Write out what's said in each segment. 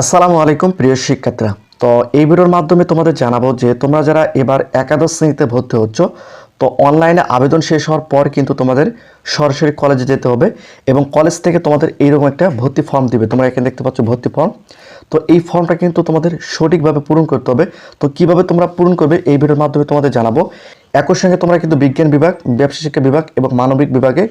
আসসালামু আলাইকুম, প্রিয় শিক্ষার্থীরা। তো এই ভিডিওর মাধ্যমে তোমাদের জানাব যে তোমরা যারা এবার একাদশ শ্রেণীতে ভর্তি হচ্ছ, তো অনলাইনে আবেদন শেষ হওয়ার পর কিন্তু তোমাদের সরাসরি কলেজে যেতে হবে এবং কলেজ থেকে তোমাদের এইরকম একটা ভর্তি ফর্ম দিবে। তোমরা এখানে দেখতে পাচ্ছ ভর্তি ফর্ম। তো এই ফর্মটা কিন্তু তোমাদের সঠিকভাবে পূরণ করতে হবে। তো কীভাবে তোমরা পূরণ করবে এই ভিডিওর মাধ্যমে তোমাদের জানাব। একই সঙ্গে তোমরা কিন্তু বিজ্ঞান বিভাগ, ব্যবসা শিক্ষা বিভাগ এবং মানবিক বিভাগে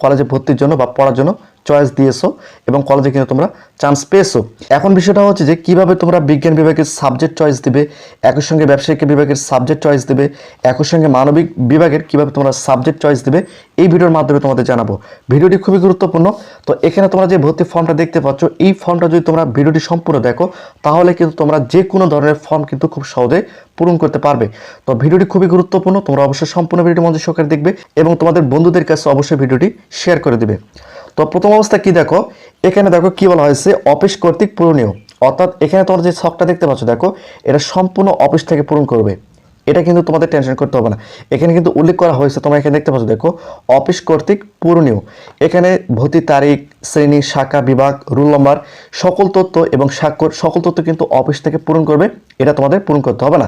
কলেজে ভর্তির জন্য বা পড়ার জন্য চয়েস দিয়েছ এবং কলেজে কিন্তু তোমরা চান্স পেয়েছ। এখন বিষয়টা হচ্ছে যে কীভাবে তোমরা বিজ্ঞান বিভাগের সাবজেক্ট চয়েস দিবে, একই সঙ্গে ব্যবসায়িক বিভাগের সাবজেক্ট চয়েস দিবে, একই সঙ্গে মানবিক বিভাগের কীভাবে তোমরা সাবজেক্ট চয়েস দিবে, এই ভিডিওর মাধ্যমে তোমাদের জানাব। ভিডিওটি খুবই গুরুত্বপূর্ণ। তো এখানে তোমরা যে ভর্তি ফর্মটা দেখতে পাচ্ছ, এই ফর্মটা যদি তোমরা ভিডিওটি সম্পূর্ণ দেখো, তাহলে কিন্তু তোমরা যে কোনো ধরনের ফর্ম কিন্তু খুব সহজে পূরণ করতে পারবে। তো ভিডিওটি খুবই গুরুত্বপূর্ণ, তোমরা অবশ্যই সম্পূর্ণ ভিডিওটি মধ্যে সহকারে দেখবে এবং তোমাদের বন্ধুদের কাছে অবশ্যই ভিডিওটি শেয়ার করে দিবে। তো প্রথম অবস্থা কি দেখো? এখানে দেখো কি বলা হয়েছে? অফিস কর্তৃক পূরণীয়। অর্থাৎ এখানে তোমরা যে ছকটা দেখতে পাচ্ছ, দেখো, এটা সম্পূর্ণ অফিস থেকে পূরণ করবে। এটা কিন্তু তোমাদের টেনশন করতে হবে না। এখানে কিন্তু উল্লেখ করা হয়েছে, তোমরা এখানে দেখতে পাচ্ছ, দেখো, অফিস কর্তৃক পূরণীয়। এখানে ভর্তি তারিখ, শ্রেণি, শাখা, বিভাগ, রুল নম্বর, সকল তথ্য এবং স্বাক্ষর, সকল তথ্য কিন্তু অফিস থেকে পূরণ করবে, এটা তোমাদের পূরণ করতে হবে না।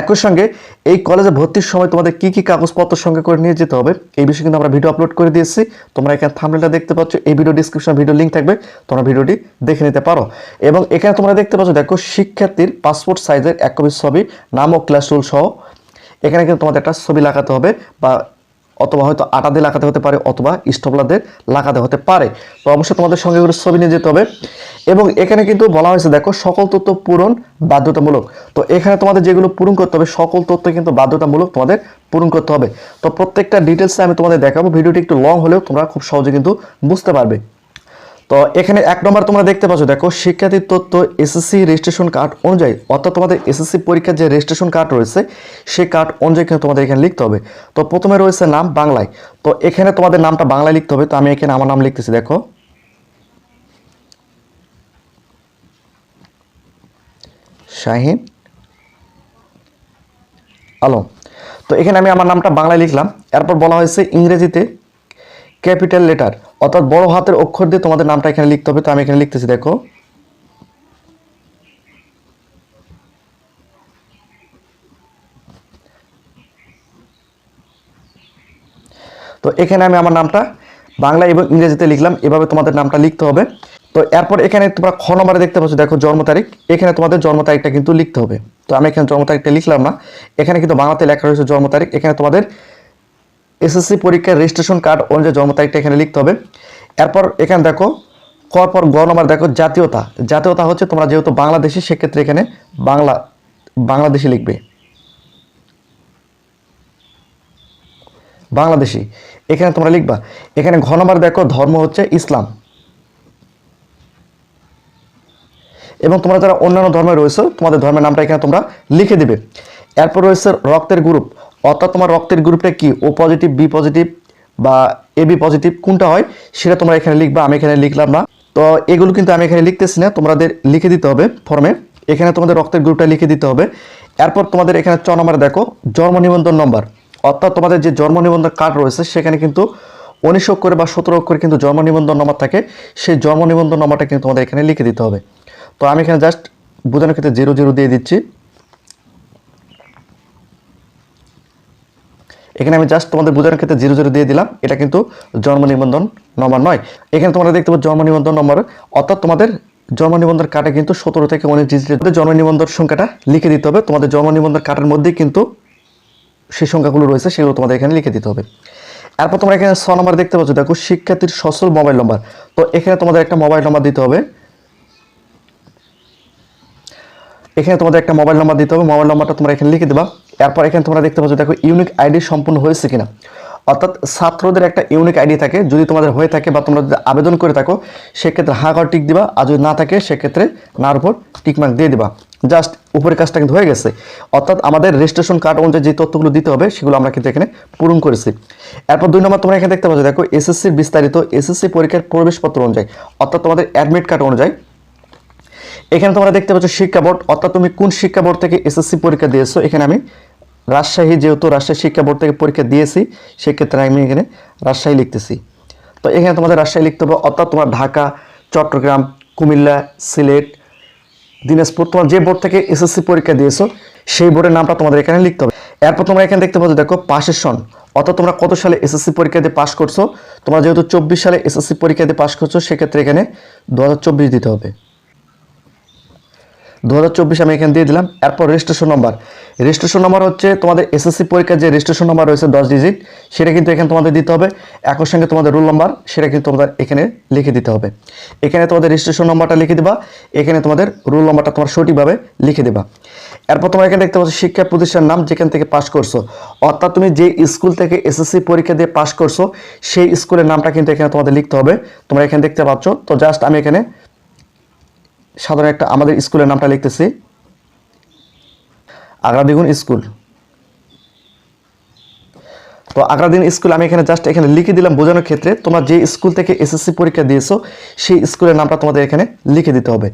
একই সঙ্গে এই কলেজে ভর্তির সময় তোমাদের কি কি কাগজপত্র সঙ্গে করে নিয়ে যেতে হবে, এই বিষয়ে কিন্তু আমরা ভিডিও আপলোড করে দিয়েছি। তোমরা এখানে থামলেটা দেখতে পাচ্ছ, এই ভিডিও ডিসক্রিপশন ভিডিও লিঙ্ক থাকবে, তোমরা ভিডিওটি দেখে নিতে পারো। এবং এখানে তোমরা দেখতে পাচ্ছ, দেখো, শিক্ষার্থীর পাসপোর্ট সাইজের এক কপি ছবি নাম ও ক্লাস রুল সহ এখানে কিন্তু তোমাদের একটা ছবি লাগাতে হবে বা অথবা হয়তো আটা দিয়ে লাগাতে হতে পারে অথবা স্টপলারদের লাগাতে হতে পারে। তো অবশ্যই তোমাদের সঙ্গে করে ছবি নিয়ে যেতে হবে। এবং এখানে কিন্তু বলা হয়েছে, দেখো, সকল তথ্য পূরণ বাধ্যতামূলক। তো এখানে তোমাদের যেগুলো পূরণ করতে হবে, সকল তথ্য কিন্তু বাধ্যতামূলক তোমাদের পূরণ করতে হবে। তো প্রত্যেকটা ডিটেলসে আমি তোমাদের দেখাবো। ভিডিওটি একটু লং হলেও তোমরা খুব সহজে কিন্তু বুঝতে পারবে। তো এখানে এক নম্বর তোমরা দেখতে পাচ্ছ, দেখো শিক্ষার্থীর তথ্য এসএসসি রেজিস্ট্রেশন কার্ড অনুযায়ী, অর্থাৎ তোমাদের এসএসসি পরীক্ষার যে রেজিস্ট্রেশন কার্ড রয়েছে, সেই কার্ড অনুযায়ী কিন্তু তোমাদের এখানে লিখতে হবে। তো প্রথমে রয়েছে নাম বাংলায়। তো এখানে তোমাদের নামটা বাংলায় লিখতে হবে, তো আমি এখানে আমার নাম লিখতেছি, দেখো। শাহিন আলম। তো এখানে আমি আমার নামটা বাংলায় লিখলাম। এরপর বলা হয়েছে ইংরেজিতে ক্যাপিটাল লেটার, অর্থাৎ বড় হাতের অক্ষর দিয়ে তোমাদের নামটা এখানে লিখতে হবে। তো আমি এখানে লিখতেছি, দেখো। তো এখানে আমি আমার নামটা বাংলা এবং ইংরেজিতে লিখলাম, এভাবে তোমাদের নামটা লিখতে হবে। তো এরপর এখানে তোমরা খ নম্বরে দেখতে পাচ্ছ, দেখো জন্ম তারিখ। এখানে তোমাদের জন্ম তারিখটা কিন্তু লিখতে হবে। তো আমি এখানে জন্ম তারিখটা লিখলাম না। এখানে কিন্তু বাংলাতে লেখা রয়েছে জন্ম তারিখ। এখানে তোমাদের এসএসসি পরীক্ষার রেজিস্ট্রেশন কার্ড অনুযায়ী জন্ম তারিখটা এখানে লিখতে হবে। এরপর এখানে দেখো, কর পর গ নম্বর দেখো, জাতীয়তা। জাতীয়তা হচ্ছে তোমরা যেহেতু বাংলাদেশি, সেক্ষেত্রে এখানে বাংলা, বাংলাদেশি লিখবে। বাংলাদেশি। এখানে তোমরা লিখবা। এখানে ঘ নম্বর দেখো, ধর্ম হচ্ছে ইসলাম। এবং তোমরা যারা অন্যান্য ধর্মে রয়েছে, তোমাদের ধর্মের নামটা এখানে তোমরা লিখে দিবে। এরপর রয়েছে রক্তের গ্রুপ অর্থাৎ তোমার রক্তের গ্রুপটা কি? ও পজিটিভ বি পজিটিভ বা এ বি পজিটিভ কোনটা হয় সেটা তোমরা এখানে লিখবা, আমি এখানে লিখলাম না। তো এগুলো কিন্তু আমি এখানে লিখতেছি না, তোমাদের লিখে দিতে হবে ফর্মে এখানে তোমাদের রক্তের গ্রুপটা লিখে দিতে হবে। এরপর তোমাদের এখানে চ নম্বরে দেখো, জন্ম নিবন্ধন নম্বর অর্থাৎ তোমাদের যে জন্ম নিবন্ধন কার্ড রয়েছে, সেখানে কিন্তু উনিশ অক্ষরে বা সতেরো অক্ষরে কিন্তু জন্ম নিবন্ধন নম্বর থাকে। সেই জন্ম নিবন্ধন নম্বরটা কিন্তু তোমাদের এখানে লিখে দিতে হবে। তো আমি এখানে জাস্ট বোঝানোর ক্ষেত্রে জিরো জিরো দিয়ে দিচ্ছি। এখানে আমি জাস্ট তোমাদের বোঝানোর ক্ষেত্রে জিরো জিরো দিয়ে দিলাম। এটা কিন্তু জন্ম নিবন্ধন নম্বর নয়। এখানে তোমরা দেখতে পাচ্ছ জন্ম নিবন্ধন নম্বর অর্থাৎ তোমাদের জন্ম নিবন্ধন কার্ডে কিন্তু সতেরো থেকে উনিশ ডিজিটের জন্ম নিবন্ধন সংখ্যাটা লিখে দিতে হবে। তোমাদের জন্ম নিবন্ধন কার্ডের মধ্যেই কিন্তু সেই সংখ্যাগুলো রয়েছে, সেগুলো তোমাদের এখানে লিখে দিতে হবে। এরপর তোমরা এখানে ছ নম্বর দেখতে পাচ্ছ। দেখো, শিক্ষার্থীর সচল মোবাইল নম্বর তো এখানে তোমাদের একটা মোবাইল নম্বর দিতে হবে। এখানে তোমাদের একটা মোবাইল নম্বর দিতে হবে। মোবাইল নাম্বারটা তোমরা এখানে লিখে দেবা। এরপর এখানে তোমরা দেখতে পাচ্ছ, দেখো ইউনিক আইডি সম্পূর্ণ হয়েছে কিনা। অর্থাৎ ছাত্রদের একটা ইউনিক আইডি থাকে, যদি তোমাদের হয়ে থাকে বা তোমরা যদি আবেদন করে থাকো, সেক্ষেত্রে হা ঘর টিক দিবা, আর যদি না থাকে, সেক্ষেত্রে নার উপর টিকমার্ক দিয়ে দিবা। জাস্ট উপরের কাজটা কিন্তু হয়ে গেছে। অর্থাৎ আমাদের রেজিস্ট্রেশন কার্ড অনুযায়ী যে তথ্যগুলো দিতে হবে, সেগুলো আমরা কিন্তু এখানে পূরণ করেছি। এরপর দুই নম্বর তোমরা এখানে দেখতে পাচ্ছ, দেখো এসএসসির বিস্তারিত এসএসসি পরীক্ষার প্রবেশপত্র অনুযায়ী। অর্থাৎ তোমাদের অ্যাডমিট কার্ড অনুযায়ী এখানে তোমরা দেখতে পাচ্ছ শিক্ষা বোর্ড, অর্থাৎ তুমি কোন শিক্ষা বোর্ড থেকে এসএসসি পরীক্ষা দিয়েছ? এখানে আমি রাজশাহী যেহেতু রাজশাহী শিক্ষা বোর্ড থেকে পরীক্ষা দিয়েছি, সেক্ষেত্রে আমি এখানে রাজশাহী লিখতেছি। তো এখানে তোমাদের রাজশাহী লিখতে হবে, অর্থাৎ তোমার ঢাকা, চট্টগ্রাম, কুমিল্লা, সিলেট, দিনাজপুর, তোমার যে বোর্ড থেকে এসএসসি পরীক্ষা দিয়েছ, সেই বোর্ডের নামটা তোমাদের এখানে লিখতে হবে। এরপর তোমরা এখানে দেখতে পাচ্ছ, দেখো পাশের সন অর্থাৎ তোমরা কত সালে এসএসসি পরীক্ষা দিয়ে পাশ করছ? তোমরা যেহেতু চব্বিশ সালে এসএসসি পরীক্ষা দিয়ে পাশ করছ, সেক্ষেত্রে এখানে দু হাজার চব্বিশ দিতে হবে। দু হাজার চব্বিশ আমি এখানে দিয়ে দিলাম। এরপর রেজিস্ট্রেশন নাম্বার রেজিস্ট্রেশন নাম্বার হচ্ছে তোমাদের এসএসসি পরীক্ষার যে রেজিস্ট্রেশন নাম্বার রয়েছে দশ ডিজিট সেটা কিন্তু এখানে তোমাদের দিতে হবে। একই সঙ্গে তোমাদের রোল নাম্বার সেটা কিন্তু তোমাদের এখানে লিখে দিতে হবে। এখানে তোমাদের রেজিস্ট্রেশন নাম্বারটা লিখে দিবা। এখানে তোমাদের রোল নাম্বারটা তোমার সঠিকভাবে লিখে দেবা। এরপর তোমরা এখানে দেখতে পাচ্ছ শিক্ষা প্রতিষ্ঠানের নাম যেখান থেকে পাশ করছ। অর্থাৎ তুমি যে স্কুল থেকে এসএসসি পরীক্ষা দিয়ে পাশ করছ, সেই স্কুলের নামটা কিন্তু এখানে তোমাদের লিখতে হবে। তোমরা এখানে দেখতে পাচ্ছ। তো জাস্ট আমি এখানে সাধারণ একটা আমাদের স্কুলের নামটা লিখতেছি। আগ্রাদিগুন স্কুল। তো আগ্রাদিন স্কুল, আমি এখানে জাস্ট এখানে লিখে দিলাম বোঝানোর ক্ষেত্রে, তোমরা যে স্কুল থেকে এসএসসি পরীক্ষা দিয়েছ, সেই স্কুলের নামটা তোমাদের এখানে লিখে দিতে হবে।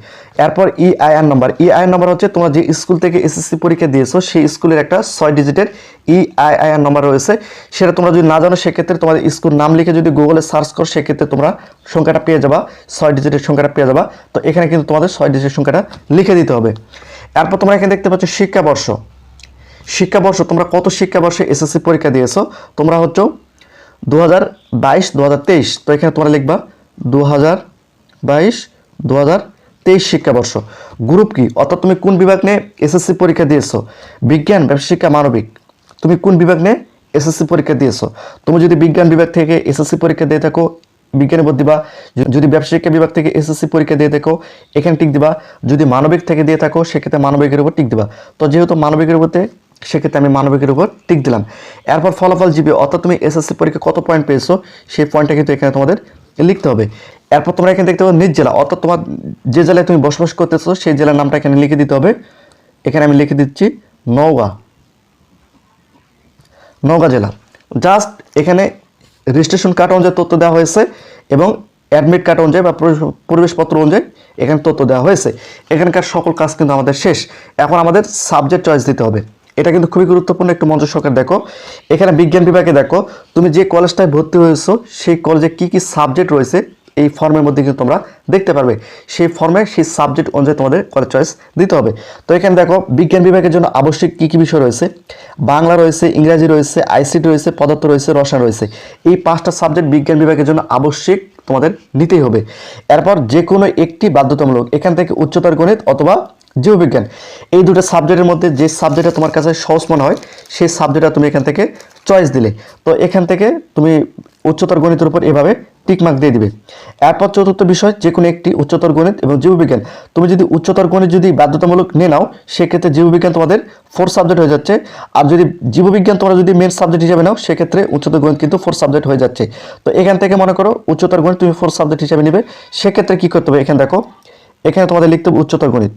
এরপর E IR number E IR number হচ্ছে তোমরা যে স্কুল থেকে এসএসসি পরীক্ষা দিয়েছ, সেই স্কুলের একটা ছয় ডিজিটের ই আইআইআর নাম্বার রয়েছে। সেটা তোমরা যদি না জানো, সেক্ষেত্রে তোমাদের স্কুল নাম লিখে যদি গুগলে সার্চ করো, সেক্ষেত্রে তোমরা সংখ্যাটা পেয়ে যাবা, ছয় ডিজিটের সংখ্যাটা পেয়ে যাবা। তো এখানে কিন্তু তোমাদের ছয় ডিজিটের সংখ্যাটা লিখে দিতে হবে। এরপর তোমরা এখানে দেখতে পাচ্ছ শিক্ষাবর্ষ। শিক্ষাবর্ষ, তোমরা কত শিক্ষাবর্ষে এসএসসি পরীক্ষা দিয়েছ? তোমরা হচ্ছে দু হাজার বাইশ তেইশ। তো এখানে তোমরা লিখবা দু হাজার বাইশ দু হাজার তেইশ শিক্ষাবর্ষ। গ্রুপ কি? অর্থাৎ তুমি কোন বিভাগ নিয়ে এসএসসি পরীক্ষা দিয়েছ? বিজ্ঞান, ব্যবসা, শিক্ষা, মানবিক। তুমি কোন বিভাগ নিয়ে এসএসসি পরীক্ষা দিয়েছ? তুমি যদি বিজ্ঞান বিভাগ থেকে এসএসসি পরীক্ষা দিয়ে থাকো বিজ্ঞানের উপর দিবা। যদি ব্যবসা, শিক্ষা বিভাগ থেকে এসএসসি পরীক্ষা দিয়ে থাকো, এখানে টিক দিবা। যদি মানবিক থেকে দিয়ে থাকো, সেক্ষেত্রে মানবিকের উপর টিক দিবা। তো যেহেতু মানবিকের উপরে সেক্ষেত্রে আমি মানবিকের উপর টিক দিলাম। এরপর ফলাফল জিবি অর্থাৎ তুমি এসএসসি পরীক্ষা কত পয়েন্ট পেয়েছ, সেই পয়েন্টটা কিন্তু এখানে তোমাদের লিখতে হবে। এরপর তোমরা এখানে দেখতে পাবো নিজ জেলা, অর্থাৎ তোমার যে জেলায় তুমি বসবাস করতেছো, সেই জেলার নামটা এখানে লিখে দিতে হবে। এখানে আমি লিখে দিচ্ছি নওগাঁ। নওগাঁ জেলা। জাস্ট এখানে রেজিস্ট্রেশন কার্ড অনুযায়ী তথ্য দেওয়া হয়েছে এবং অ্যাডমিট কার্ড অনুযায়ী বা প্রবেশপত্র অনুযায়ী এখানে তথ্য দেওয়া হয়েছে। এখানকার সকল কাজ কিন্তু আমাদের শেষ। এখন আমাদের সাবজেক্ট চয়েস দিতে হবে। এটা কিন্তু খুবই গুরুত্বপূর্ণ একটু মঞ্চ সরকার, দেখো। এখানে বিজ্ঞান বিভাগে দেখো, তুমি যে কলেজটায় ভর্তি হয়েছো, সেই কলেজে কি কি সাবজেক্ট রয়েছে, এই ফর্মের মধ্যে কিন্তু তোমরা দেখতে পারবে। সেই ফর্মে সেই সাবজেক্ট অনুযায়ী তোমাদের কলেজ চয়েস দিতে হবে। তো এখানে দেখো, বিজ্ঞান বিভাগের জন্য আবশ্যিক কী কী বিষয় রয়েছে? বাংলা রয়েছে, ইংরাজি রয়েছে, আইসিটি রয়েছে, পদার্থ রয়েছে, রসায়ন রয়েছে। এই পাঁচটা সাবজেক্ট বিজ্ঞান বিভাগের জন্য আবশ্যিক তোমাদের নিতেই হবে। এরপর যে কোনো একটি বাধ্যতামূলক, এখান থেকে উচ্চতর গণিত অথবা জীববিজ্ঞান। এই দুটো সাবজেক্টের মধ্যে যে সাবজেক্টটা তোমার কাছে সহজ মনে হয়, সেই সাবজেক্টটা তুমি এখান থেকে চয়েস দিলে। তো এখান থেকে তুমি উচ্চতর গণিতের উপর এভাবে টিকমার্ক দিয়ে দিবে। এরপর চতুর্থ বিষয় যে কোনো একটি উচ্চতর গণিত এবং জীববিজ্ঞান। তুমি যদি উচ্চতর গণিত যদি বাধ্যতামূলক নিয়ে নাও, সেক্ষেত্রে জীববিজ্ঞান তোমাদের ফোর্থ সাবজেক্ট হয়ে যাচ্ছে। আর যদি জীববিজ্ঞান তোমরা যদি মেন সাবজেক্ট হিসেবে নাও, সেক্ষেত্রে উচ্চতর গণিত কিন্তু ফোর্থ সাবজেক্ট হয়ে যাচ্ছে। তো এখান থেকে মনে করো, উচ্চতর গণিত তুমি ফোর্থ সাবজেক্ট হিসেবে নেবে। সেক্ষেত্রে কী করতে হবে? এখানে দেখো, এখানে তোমাদের লিখতে হবে উচ্চতর গণিত।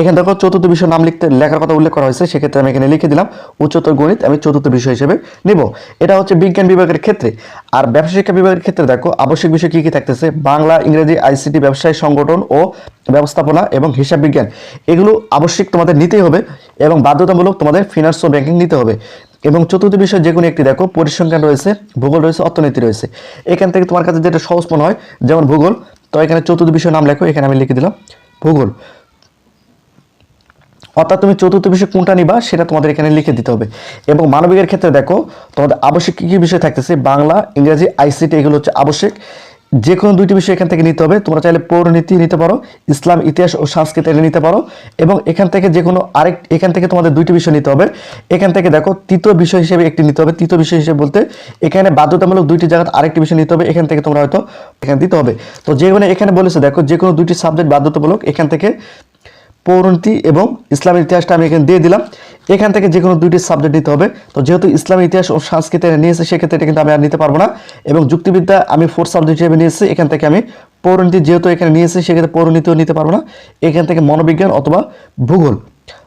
এখানে দেখো চতুর্থ বিষয় নাম লিখতে লেখার কথা উল্লেখ করা হয়েছে, সেক্ষেত্রে আমি এখানে লিখে দিলাম উচ্চতর গণিত, আমি চতুর্থ বিষয় হিসেবে নেব। এটা হচ্ছে বিজ্ঞান বিভাগের ক্ষেত্রে। আর ব্যবসা শিক্ষা বিভাগের ক্ষেত্রে দেখো, আবশ্যিক বিষয় কি কি থাকতেছে? বাংলা, ইংরেজি, আইসিটি, ব্যবসায় সংগঠন ও ব্যবস্থাপনা এবং হিসাব বিজ্ঞান। এগুলো আবশ্যিক তোমাদের নিতেই হবে এবং বাধ্যতামূলক তোমাদের ফিনান্স ও ব্যাংকিং নিতে হবে। এবং চতুর্থ বিষয় যে কোনো একটি দেখো, পরিসংখ্যান রয়েছে, ভূগোল রয়েছে, অর্থনীতি রয়েছে। এখান থেকে তোমার কাছে যেটা সহজ মনে হয়, যেমন ভূগোল, তো এখানে চতুর্থ বিষয় নাম লেখো, এখানে আমি লিখে দিলাম ভূগোল। অর্থাৎ তুমি চতুর্থ বিষয় কোনটা নিবা সেটা তোমাদের এখানে লিখে দিতে হবে। এবং মানবিকের ক্ষেত্রে দেখো, তোমাদের আবশ্যক কী কী বিষয় থাকতেছে? বাংলা, ইংরেজি আইসিটি এগুলো হচ্ছে আবশ্যক। যে কোনো দুইটি বিষয় এখান থেকে নিতে হবে। তোমরা চাইলে পৌরনীতি নিতে পারো, ইসলাম, ইতিহাস ও সংস্কৃতি এটা নিতে পারো। এবং এখান থেকে যে কোনো আরেক, এখান থেকে তোমাদের দুইটি বিষয় নিতে হবে। এখান থেকে দেখো, তৃতীয় বিষয় হিসেবে একটি নিতে হবে। তৃতীয় বিষয় হিসেবে বলতে, এখানে বাধ্যতামূলক দুইটি জায়গায় আরেকটি বিষয় নিতে হবে। এখান থেকে তোমরা হয়তো এখানে দিতে হবে। তো যে কোনো এখানে বলেছে, দেখো যে কোনো দুইটি সাবজেক্ট বাধ্যতামূলক এখান থেকে পৌরনীতি এবং ইসলামের ইতিহাসটা আমি এখানে দিয়ে দিলাম। এখান থেকে যে কোনো দুইটি সাবজেক্ট নিতে হবে। তো যেহেতু ইসলামের ইতিহাস ও সংস্কৃতি নিয়েছে, সেক্ষেত্রে এটা কিন্তু আমি আর নিতে পারব না। এবং যুক্তিবিদ্যা আমি ফোর্থ সাবজেক্ট হিসেবে নিয়েছি। এখান থেকে আমি পৌরনীতি যেহেতু এখানে নিয়েছি, সেক্ষেত্রে পৌরনীতিও নিতে পারব না। এখান থেকে মনোবিজ্ঞান অথবা ভূগোল।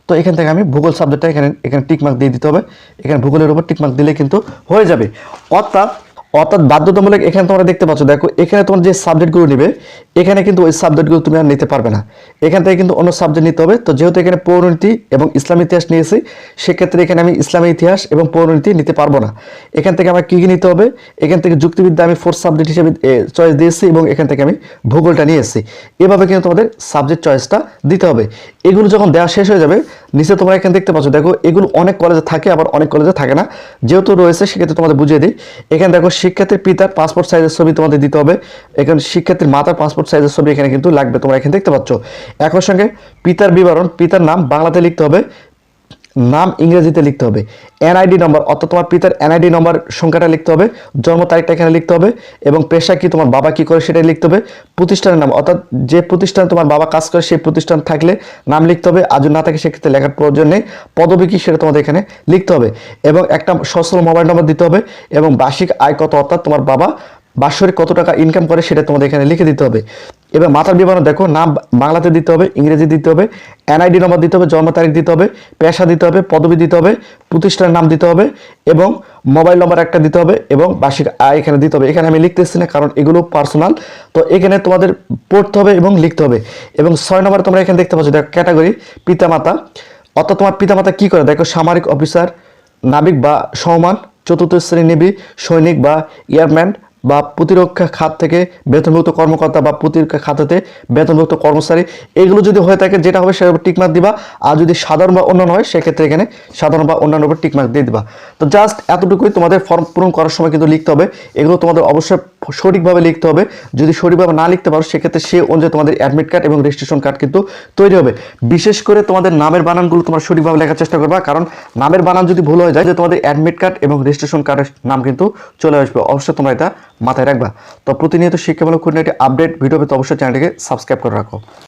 তো এখান থেকে আমি ভূগোল সাবজেক্টটা এখানে এখানে টিকমার্ক দিয়ে দিতে হবে। এখানে ভূগোলের উপর টিকমার্ক দিলে কিন্তু হয়ে যাবে। অর্থাৎ অর্থাৎ বাধ্যতামূলক এখানে তোমরা দেখতে পাচ্ছ, দেখো, এখানে তোমার যে সাবজেক্টগুলো নিবে এখানে কিন্তু ওই সাবজেক্টগুলো তুমি আর নিতে পারবে না। এখান থেকে কিন্তু অন্য সাবজেক্ট নিতে হবে। তো যেহেতু এখানে পৌরনীতি এবং ইসলাম ইতিহাস নিয়েছি, সেক্ষেত্রে এখানে আমি ইসলামী ইতিহাস এবং পৌরনীতি নিতে পারব না। এখান থেকে আমার কী কী নিতে হবে? এখান থেকে যুক্তিবিদ্যা আমি ফোর্থ সাবজেক্ট হিসেবে চয়েস দিয়েছি এবং এখান থেকে আমি ভূগোলটা নিয়ে এসেছি এভাবে কিন্তু তোমাদের সাবজেক্ট চয়েসটা দিতে হবে। এগুলো যখন দেওয়া শেষ হয়ে যাবে, নিচে তোমরা এখানে দেখতে পাচ্ছ, দেখো এগুলো অনেক কলেজে থাকে, আবার অনেক কলেজে থাকে না। যেহেতু রয়েছে, সেক্ষেত্রে তোমাদের বুঝিয়ে দিই। এখানে দেখো শিক্ষার্থীর পিতার পাসপোর্ট সাইজের ছবি তোমাদের দিতে হবে। এখানে শিক্ষার্থীর মাতার পাসপোর্ট সাইজের ছবি এখানে কিন্তু লাগবে, তোমরা এখানে দেখতে পাচ্ছ। একই সঙ্গে পিতার বিবরণ, পিতার নাম বাংলাতে লিখতে হবে, নাম ইংরেজিতে লিখতে হবে এনআইডি নম্বর অর্থাৎ তোমার পিতার এনআইডি নম্বর সংখ্যাটা লিখতে হবে, জন্ম তারিখটা এখানে লিখতে হবে, এবং পেশা কি, তোমার বাবা কি করে সেটাই লিখতে হবে, প্রতিষ্ঠানের নাম, অর্থাৎ যে প্রতিষ্ঠানে তোমার বাবা কাজ করে সেই প্রতিষ্ঠান থাকলে নাম লিখতে হবে যদি না থাকে সেক্ষেত্রে লেখার প্রয়োজন নেই, পদবী কি সেটা তোমাদের এখানে লিখতে হবে, এবং একটা সচল মোবাইল নম্বর দিতে হবে, এবং বার্ষিক আয় কত, অর্থাৎ তোমার বাবা বাৎসরিক কত টাকা ইনকাম করে সেটা তোমাদের এখানে লিখে দিতে হবে। এবার মাথার বিবরণ দেখো, নাম বাংলাতে দিতে হবে, ইংরেজি দিতে হবে এনআইডি নম্বর দিতে হবে, জন্ম তারিখ দিতে হবে, পেশা দিতে হবে, পদবি দিতে হবে, প্রতিষ্ঠানের নাম দিতে হবে এবং মোবাইল নম্বর একটা দিতে হবে এবং বার্ষিক আয় এখানে দিতে হবে। এখানে আমি লিখতেছি না কারণ এগুলো পার্সোনাল তো এখানে তোমাদের পড়তে হবে এবং লিখতে হবে। এবং ছয় নম্বরে তোমরা এখানে দেখতে পাচ্ছ, দেখো ক্যাটাগরি পিতামাতা। অর্থাৎ তোমার পিতামাতা কি করে? দেখো, সামরিক অফিসার নাবিক বা সমান, চতুর্থ শ্রেণি সৈনিক বা এয়ারম্যান বা প্রতিরক্ষা খাত থেকে বেতনভুক্ত কর্মকর্তা বা প্রতিরক্ষা খাত খাতেতে বেতনভুক্ত কর্মচারী, এগুলো যদি হয়ে থাকে, যেটা হবে সেটার উপর টিকমার্ক দিবা। আর যদি সাধারণ বা অন্যান্য হয়, সেক্ষেত্রে এখানে সাধারণ বা অন্যান্য উপর টিকমার্ক দিয়ে দিবা। তো জাস্ট এতটুকুই তোমাদের ফর্ম পূরণ করার সময় কিন্তু লিখতে হবে। এগুলো তোমাদের অবশ্যই সঠিকভাবে লিখতে হবে। যদি সঠিকভাবে না লিখতে পারো, সেক্ষেত্রে সে অনুযায়ী তোমাদের অ্যাডমিট কার্ড এবং রেজিস্ট্রেশন কার্ড কিন্তু তৈরি হবে। বিশেষ করে তোমাদের নামের বানানগুলো তোমরা সঠিকভাবে লেখার চেষ্টা করবা, কারণ নামের বানান যদি ভুল হয়ে যায় যে তোমাদের অ্যাডমিট কার্ড এবং রেজিস্ট্রেশন কার্ডের নাম কিন্তু চলে আসবে। অবশ্যই তোমরা এটা মাথায় রাখবা। তো প্রতিনিয়ত শিক্ষামূলক খুঁটিনাটি আপডেট ভিডিও পেতে অবশ্যই চ্যানেলটিকে সাবস্ক্রাইব করে রাখো।